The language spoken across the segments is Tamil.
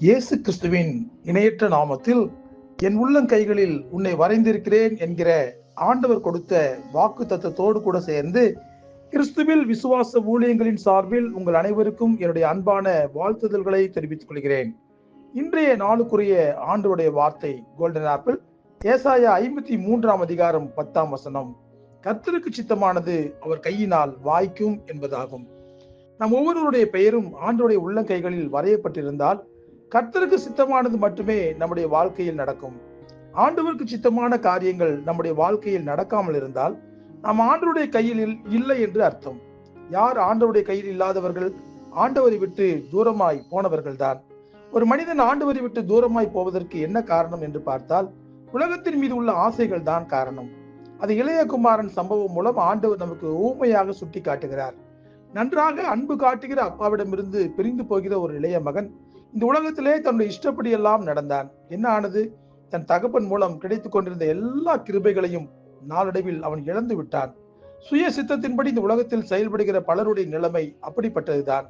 இயேசு கிறிஸ்துவின் இணையற்ற நாமத்தில் என் உள்ளங்கைகளில் உன்னை வரைந்திருக்கிறேன் என்கிற ஆண்டவர் கொடுத்த வாக்கு தத்தத்தோடு கூட சேர்ந்து கிறிஸ்துவில் விசுவாச ஊழியங்களின் சார்பில் உங்கள் அனைவருக்கும் என்னுடைய அன்பான வாழ்த்துதல்களை தெரிவித்துக் கொள்கிறேன். இன்றைய நாளுக்குரிய ஆண்டுடைய வார்த்தை கோல்டன் ஆப்பிள் ஏசாயா ஐம்பத்தி மூன்றாம் அதிகாரம் பத்தாம் வசனம். கர்த்தருக்கு சித்தமானது அவர் கையினால் வாய்க்கும் என்பதாகும். நம் ஒவ்வொருவருடைய பெயரும் ஆண்டோடைய உள்ளங்கைகளில் வரையப்பட்டிருந்தால் கர்த்தருக்கு சித்தமானது மட்டுமே நம்முடைய வாழ்க்கையில் நடக்கும். ஆண்டவருக்கு சித்தமான காரியங்கள் நம்முடைய வாழ்க்கையில் நடக்காமல் இருந்தால் நாம் ஆண்டவருடைய கையில் இல்லை என்று அர்த்தம். யார் ஆண்டவருடைய கையில் இல்லாதவர்கள் ஆண்டவரை விட்டு தூரமாய் போனவர்கள்தான். ஒரு மனிதன் ஆண்டவரை விட்டு தூரமாய் போவதற்கு என்ன காரணம் என்று பார்த்தால் உலகத்தின் மீது உள்ள ஆசைகள் தான் காரணம். அது இளையகுமாரன் சம்பவம் மூலம் ஆண்டவர் நமக்கு ஊமையாக சுட்டி காட்டுகிறார் நன்றாக அன்பு காட்டுகிற அப்பாவிடமிருந்து பிரிந்து போகிற ஒரு இளைய மகன் இந்த உலகத்திலே தன்னுடைய இஷ்டப்படி எல்லாம் நடந்தான். என்ன ஆனது? தன் தகப்பன் மூலம் கிடைத்துக் கொண்டிருந்த எல்லா கிருபைகளையும் நாளடைவில் அவன் இழந்து விட்டான். சுய சித்தத்தின்படி இந்த உலகத்தில் செயல்படுகிற பலருடைய நிலைமை அப்படிப்பட்டதுதான்.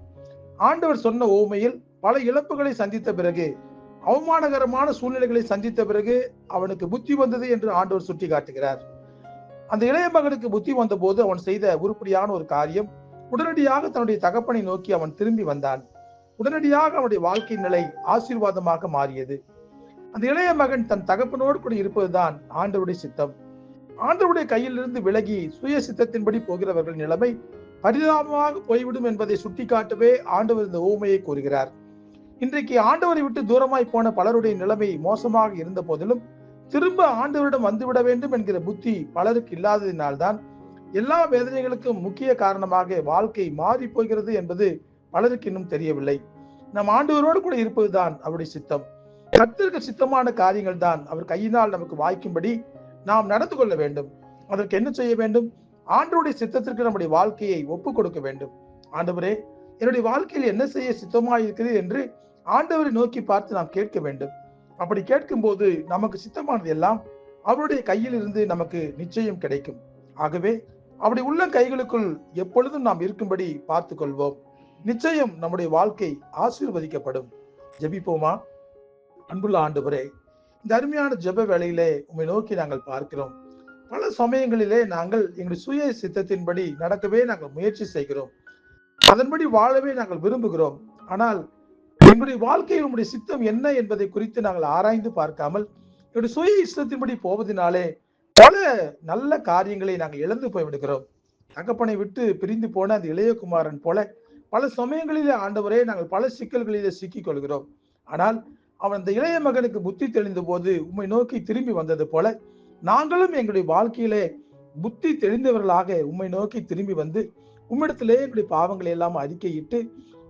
ஆண்டவர் சொன்ன ஓமையில் பல இழப்புகளை சந்தித்த பிறகு அவமானகரமான சூழ்நிலைகளை சந்தித்த பிறகு அவனுக்கு புத்தி வந்தது என்று ஆண்டவர் சுட்டி காட்டுகிறார் அந்த இளைய மகனுக்கு புத்தி வந்தபோது அவன் செய்த உருப்படியான ஒரு காரியம் உடனடியாக தன்னுடைய தகப்பனை நோக்கி அவன் திரும்பி வந்தான். உடனடியாக அவனுடைய வாழ்க்கை நிலை ஆசீர்வாதமாக மாறியது. அந்த இளைய மகன் தன் தகப்பனோடு கூட இருப்பதுதான் ஆண்டவருடைய சித்தம். ஆண்டவருடைய கையிலிருந்து விலகி சுய சித்தத்தின்படி போகிறவர்கள் நிலைமை பரிதாபமாக போய்விடும் என்பதை சுட்டிக்காட்டவே ஆண்டவர் இந்த ஊமையை கூறுகிறார். இன்றைக்கு ஆண்டவரை விட்டு தூரமாய் போன பலருடைய நிலைமை மோசமாக இருந்த போதிலும் திரும்ப ஆண்டவரிடம் வந்துவிட வேண்டும் என்கிற புத்தி பலருக்கு இல்லாததினால்தான் எல்லா வேதனைகளுக்கும் முக்கிய காரணமாக வாழ்க்கை மாறி போகிறது என்பது பலருக்கு இன்னும் தெரியவில்லை. நம் ஆண்டவரோடு கூட இருப்பதுதான் அவருடைய சித்தம். கத்திற்கு சித்தமான காரியங்கள் தான் அவர் கையினால் நமக்கு வாய்க்கும்படி நாம் நடந்து கொள்ள வேண்டும். அதற்கு என்ன செய்ய வேண்டும்? ஆண்டவருடைய சித்தத்திற்கு நம்முடைய வாழ்க்கையை ஒப்பு கொடுக்க வேண்டும். ஆண்டவரே என்னுடைய வாழ்க்கையில் என்ன செய்ய சித்தமாக இருக்கிறது என்று ஆண்டவரை நோக்கி பார்த்து நாம் கேட்க வேண்டும். அப்படி கேட்கும் போது நமக்கு சித்தமானது எல்லாம் அவருடைய கையில் இருந்து நமக்கு நிச்சயம் கிடைக்கும். ஆகவே அப்படி உள்ள கைகளுக்குள் எப்பொழுதும் நாம் இருக்கும்படி பார்த்து கொள்வோம் நிச்சயம் நம்முடைய வாழ்க்கை ஆசீர்வதிக்கப்படும். ஜபிப்போமா? அன்புள்ள ஆண்டவரே இந்த அருமையான ஜப வேலையிலே உண்மை நோக்கி நாங்கள் பார்க்கிறோம். பல சமயங்களிலே நாங்கள் எங்களுடைய சுய சித்தத்தின்படி நடக்கவே நாங்கள் முயற்சி செய்கிறோம். அதன்படி வாழவே நாங்கள் விரும்புகிறோம். ஆனால் எங்களுடைய வாழ்க்கையில் உங்களுடைய சித்தம் என்ன என்பதை குறித்து நாங்கள் ஆராய்ந்து பார்க்காமல் என்னுடைய சுய இஷ்டத்தின்படி போவதனாலே பல நல்ல காரியங்களை நாங்கள் இழந்து போய்விடுகிறோம். தகப்பனை விட்டு பிரிந்து போன அந்த இளையகுமாரன் போல பல சமயங்களிலே ஆண்டவரே நாங்கள் பல சிக்கல்களிலே சிக்கிக் கொள்கிறோம் ஆனால் அவன் அந்த இளைய மகனுக்கு புத்தி தெளிந்த போது உம்மை நோக்கி திரும்பி வந்தது போல நாங்களும் எங்களுடைய வாழ்க்கையிலே புத்தி தெளிந்தவர்களாக உம்மை நோக்கி திரும்பி வந்து உம்மிடத்திலே எங்களுடைய பாவங்களை எல்லாம் அறிக்கையிட்டு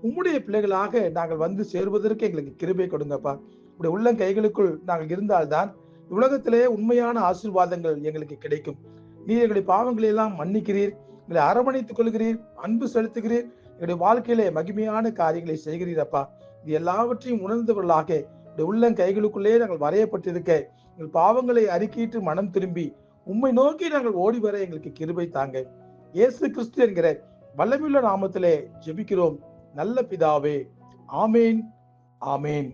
உம்முடைய பிள்ளைகளாக நாங்கள் வந்து சேருவதற்கு எங்களுக்கு கிருபை கொடுங்கப்பா. உடைய உள்ள கைகளுக்குள் நாங்கள் இருந்தால்தான் உலகத்திலே உண்மையான ஆசீர்வாதங்கள் எங்களுக்கு கிடைக்கும். நீர் எங்களுடைய பாவங்களை எல்லாம் மன்னிக்கிறீர் எங்களை அரவணைத்துக் கொள்கிறீர் அன்பு செலுத்துகிறீர் என்னுடைய வாழ்க்கையிலே மகிமையான காரியங்களை செய்கிறீரப்பா. இது எல்லாவற்றையும் உணர்ந்தவர்களாக உள்ளம் கைகளுக்குள்ளே நாங்கள் வரையப்பட்டிருக்க எங்கள் பாவங்களை அறிக்கையிட்டு மனம் திரும்பி உம்மை நோக்கி நாங்கள் ஓடி வர எங்களுக்கு கிருபை தாங்க. இயேசு கிறிஸ்து என்கிற வல்லமையுள்ள நாமத்திலே ஜெபிக்கிறோம். நல்ல பிதாவே ஆமேன் ஆமேன்.